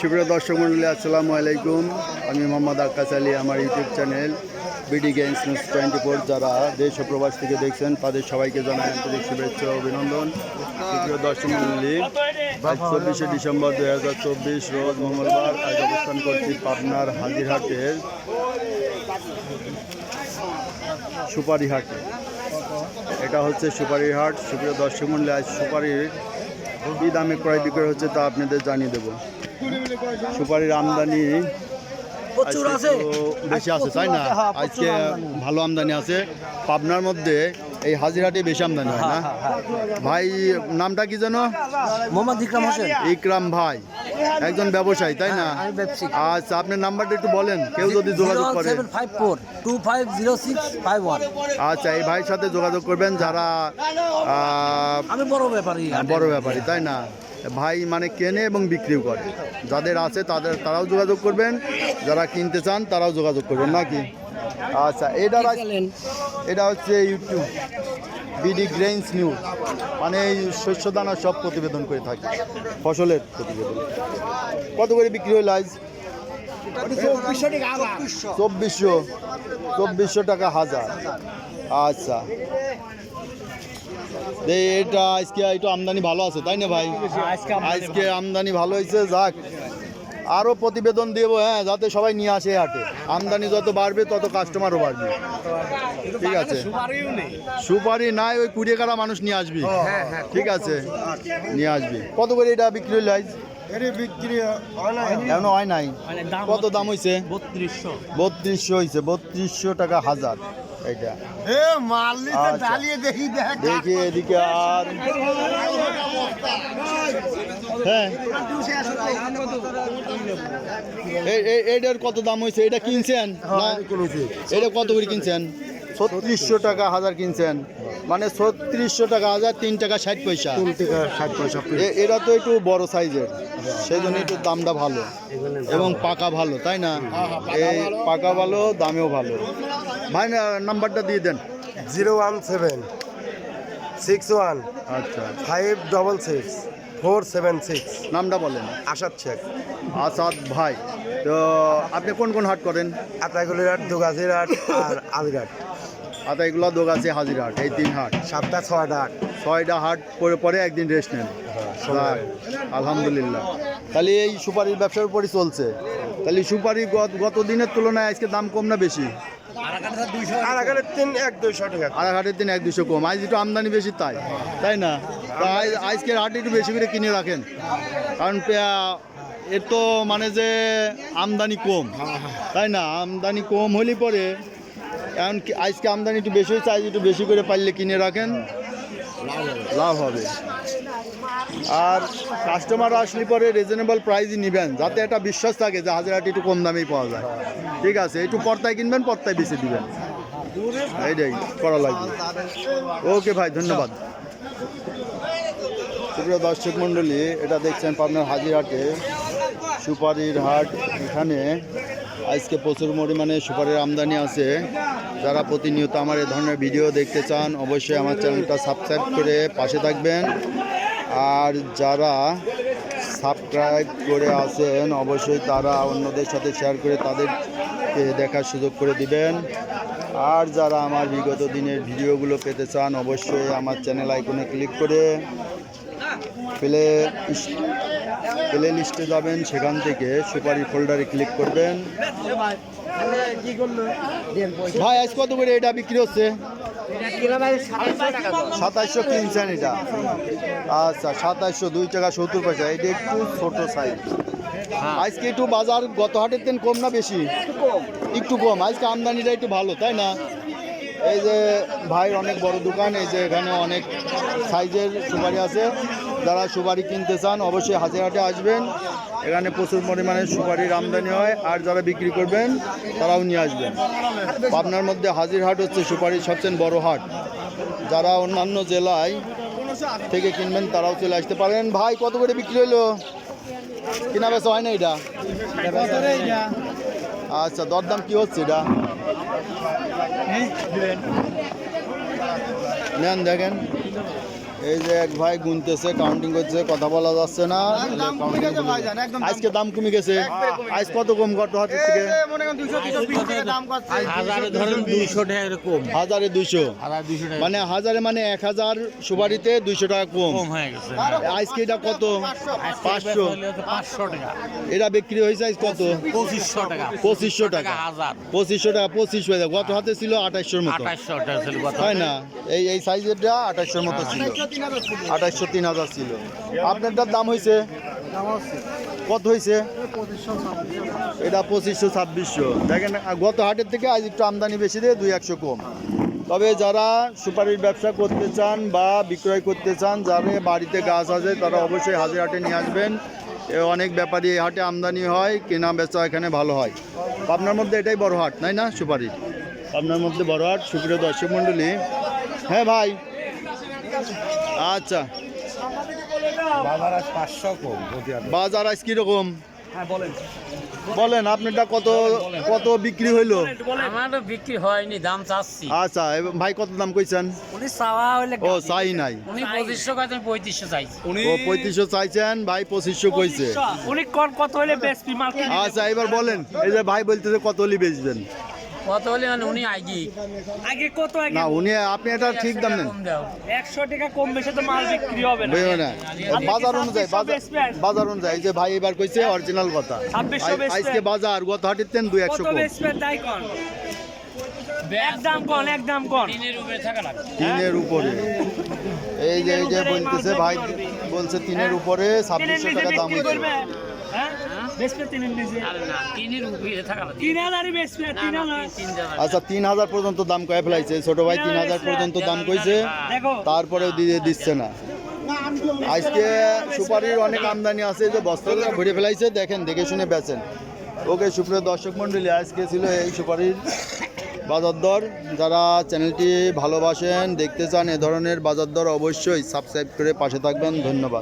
সুপ্রিয় দর্শক মন্ডলী আসসালামু আলাইকুম। আমি মোহাম্মদ আক্কাস আলী, আমার YouTube channel BD games news twenty four যারা দেশ ও প্রবাস থেকে দেখছেন, তাদের সবাইকে জানাই আন্তরিক শুভেচ্ছা অভিনন্দন। সুপ্রিয় দর্শক মন্ডলী চব্বিশে ডিসেম্বর দুই হাজার চব্বিশ, রোজ মঙ্গলবার আজ অবস্থান করছি পাবনার হাজিরহাটের সুপারিহাটে এটা হচ্ছে সুপারিহাট সুপ্রিয় দর্শক মন্ডলী আজ সুপারির কী দামে ক্রয় বিক্রয় হচ্ছে তা আপনাদের জানিয়ে দেবো। সুপারির আমদানি প্রচুর আছে। একটু বেশি আছে তাই না? হ্যাঁ, আজকে ভালো আমদানি আছে। পাবনার মধ্যে এই হাজিরাটি বেশি আমদানি হয় না? ভাই নামটা কি যেন? মোহাম্মদ ইকরাম হোসেন। ইকরাম ভাই। একজন ব্যবসায়ী তাই না? আমি ব্যবসায়ী। আচ্ছা আপনার নাম্বারটা একটু বলেন কেউ যদি যোগাযোগ করে। Five four two five zero six five one. আচ্ছা এই ভাইয়ের সাথে যোগাযোগ করবেন যারা আমি বড় ব্যাপারী বড় ব্যাপারী তাই না? ভাই মানে কেনে এবং বিক্রিও করে। যাদের আছে তাদের তারাও যোগাযোগ করবেন যারা কিনতে চান তারাও যোগাযোগ করবেন নাকি? আচ্ছা এটা এটা হচ্ছে ইউটিউব। বিডি গ্রেইনস নিউজ মানে এই শস্য দানা সব প্রতিবেদন করে থাকি ফসলের প্রতিবেদন। কত করে বিক্রি হলো আজ? চব্বিশশো চব্বিশশো টাকা হাজার। আচ্ছা। এটা আজকে একটু আমদানি ভালো আছে তাই না ভাই? আজকে আমদানি ভালো হয়েছে যাক। আরও প্রতিবেদন দেবো হ্যাঁ যাতে সবাই নিয়ে আসে হাটে আমদানি যত বাড়বে তত কাস্টমারও বাড়বে ঠিক আছে সুপারি নাই ওই কুড়িয়ে কাটা মানুষ নিয়ে আসবি ঠিক আছে নিয়ে আসবি কত করে এটা বিক্রি এখনও হয় নাই কত দাম হয়েছে বত্রিশশো বত্রিশশো হয়েছে বত্রিশশো টাকা হাজার এটা আচ্ছা। দেখি এদিকে আর হ্যাঁ এইটার কত দাম হয়েছে? এটা কিনছেন? এটা কত করে কিনছেন? ছত্রিশশো টাকা হাজার কিনছেন। মানে ছত্রিশশো টাকা হাজার তিন টাকা ষাট পয়সা। এ- এরা তো একটু বড় সাইজের। সেই জন্য একটু দামটা ভালো। এবং পাকা ভালো তাই না? এই পাকা ভালো দামেও ভালো। ভাই না, নাম্বারটা দিয়ে দেন। Zero one seven six one আচ্ছা। Five double six. Four seven six. নামটা বলেন। আসাদ শেখ। আসাদ ভাই তো আপনি কোন কোন হাট করেন? আতাগুলির হাট দুগাছির হাট আর আলিঘাট আতাইগুলা দোগাছে হাজিরহাট এই তিন হাট। সাতটা ছয়টা হাট। ছয়টা হাট পরে পরে একদিন রেস্ট নেন। আলহামদুলিল্লাহ। তাহলে এই সুপারির ব্যবসার উপরই চলছে। তাহলে সুপারি গত গত দিনের তুলনায় আজকে দাম কম না বেশি? আর তিন এক এক কম। আজ একটু আমদানি বেশি তাই। তাই না? একটু বেশি করে কিনে রাখেন। কারণ মানে যে আমদানি কম। তাই না? আমদানি কম হলে পরে এখন আজকে আমদানি একটু বেশি হয়েছে আজ একটু বেশি করে পারলে কিনে রাখেন। লাভ হবে। আর কাস্টমার আসলে পরে রিজনেবল প্রাইসই নেবেন, যাতে একটা বিশ্বাস থাকে যে হাজারহাটি একটু কম দামেই পাওয়া যায়। ঠিক আছে, একটু পর্তায় কিনবেন পর্তায় বেশি দিবেন। এইটাই করা লাগবে। ওকে ভাই, ধন্যবাদ। সুপ্রিয় দর্শক মণ্ডলী, এটা দেখছেন পাবনার হাজিরহাটে সুপারির হাট। এখানে আজকে প্রচুর পরিমাণে সুপারির আমদানি আছে। যারা প্রতিনিয়ত আমার এ ধরনের ভিডিও দেখতে চান, অবশ্যই আমার চ্যানেলটা সাবস্ক্রাইব করে পাশে থাকবেন। আর যারা সাবস্ক্রাইব করে আছেন, অবশ্যই তারা অন্যদের সাথে শেয়ার করে তাদেরকে দেখার সুযোগ করে দিবেন। আর যারা আমার বিগত দিনের ভিডিওগুলো পেতে চান, অবশ্যই আমার চ্যানেল আইকনে ক্লিক করে প্লে প্লে লিস্টে যাবেন। সেখান থেকে সুপারি ফোল্ডারে ক্লিক করবেন। ভাই আজ কত করে এটা বিক্রি হচ্ছে? সাতাশশো কিনছেন এটা আচ্ছা সাতাইশশো দুই টাকা সত্তর পয়সা। এটা একটু ছোট সাইজ আজকে একটু বাজার গত হাটের দিন কম না বেশি? একটু কম। আজকে আমদানিটা একটু ভালো, তাই না? এই যে ভাই অনেক বড় দোকান, এই যে এখানে অনেক সাইজের সুপারি আছে। যারা সুপারি কিনতে চান, অবশ্যই হাজারহাটে আসবেন। এখানে প্রচুর পরিমাণে সুপারির আমদানি হয়, আর যারা বিক্রি করবেন, তারাও নিয়ে আসবেন। পাবনার মধ্যে হাজিরহাট হচ্ছে সুপারির সবচেয়ে বড় হাট। যারা অন্যান্য জেলায় থেকে কিনবেন, তারাও চলে আসতে পারেন। ভাই, কত করে বিক্রি হলো? কিনা বেচা হয় না এটা? আচ্ছা দরদাম কি হচ্ছে এটা? নেন, দেখেন। এই যে এক ভাই গুনতেছে কাউন্টিং করছে কথা বলা যাচ্ছে না। আজকে দাম কমে গেছে। আজ কত কম কত হাতের থেকে? মনে হাজারে দুইশো হাজারে হাজার মানে হাজারে মানে এক হাজার সুপারিতে দুইশো টাকা কম। কম আজকে এটা কত? পাঁচশো। এটা বিক্রি হয়েছে আজ কত? পঁচিশশো টাকা। পঁচিশশো টাকা। পঁচিশশো টাকা পঁচিশ হয়ে যায়। গত হাতে ছিল আঠাশশোর মতো। হয় না? এই এই সাইজেরটা আঠাশশোর মতো ছিল। আঠাশশো তিন হাজার ছিল। আপনারটার দাম হয়েছে কত হয়েছে এটা পঁচিশশো, ছাব্বিশশো। দেখেন গত হাটের থেকে আজ একটু আমদানি বেশি দিয়ে দুই, একশো কম। তবে যারা সুপারির ব্যবসা করতে চান বা বিক্রয় করতে চান, যারা বাড়িতে গাছ আছে, তারা অবশ্যই হাজির হাটে নিয়ে আসবেন। অনেক ব্যাপারী এই হাটে আমদানি হয়, কেনা বেচা এখানে ভালো হয়। আপনার মধ্যে এটাই বড় হাট, তাই না, সুপারির? আপনার মধ্যে বড় হাট, সুপ্রিয় দর্শক মণ্ডলী। হ্যাঁ ভাই আচ্ছা। বাজার আজ পাঁচশো কম বাজার আজ কীরকম? বলেন। আপনারটা কত কত বিক্রি হইল? আমারও বিক্রি হয়নি দাম চাচ্ছি। আচ্ছা এবার ভাই কত দাম কইছেন? উনি চাওয়া হলে ও চাই নাই। উনি পঁচিশশো কাছে পঁয়ত্রিশশো চাইছি। ও পঁয়ত্রিশশো চাইছেন ভাই পঁচিশশো কইছে। উনি কোন কত বেচবি মাল আচ্ছা এবার বলেন এই যে ভাই বলতেছে কত হলি বেচবেন? কত হলে মানে উনি আগে আগে কত আগে? না উনি আপনি এটা ঠিক দাম নেন একশো টাকা কম বেশি তো মাল বিক্রি হবে না। না। বাজার অনুযায়ী বাজার বাজার অনুযায়ী যে ভাই এবার কইছে অরিজিনাল কথা। আজকে বাজার গত হাটের তেন দুই একশো কত কম। তাই কোন? একদম কোন একদম কোন? তিনের উপরে থাকা লাগবে। তিনের উপরে। এই যে এই যে বলতেছে ভাই বলছে তিনের উপরে ছাব্বিশশো টাকা দাম হয়েছে আচ্ছা তিন হাজার পর্যন্ত দাম কয়ে ফেলাইছে। ছোট ভাই তিন হাজার পর্যন্ত দাম কইছে। তারপরেও দিয়ে দিচ্ছে না। আজকে সুপারির অনেক আমদানি আছে যে বস্তা ভরে ফেলাইছে। দেখেন দেখে শুনে বেচেন। ওকে সুপ্রিয় দর্শক মণ্ডলী আজকে ছিল এই সুপারির বাজার দর। যারা চ্যানেলটি ভালোবাসেন দেখতে চান এ ধরনের বাজার দর অবশ্যই সাবস্ক্রাইব করে পাশে থাকবেন। ধন্যবাদ।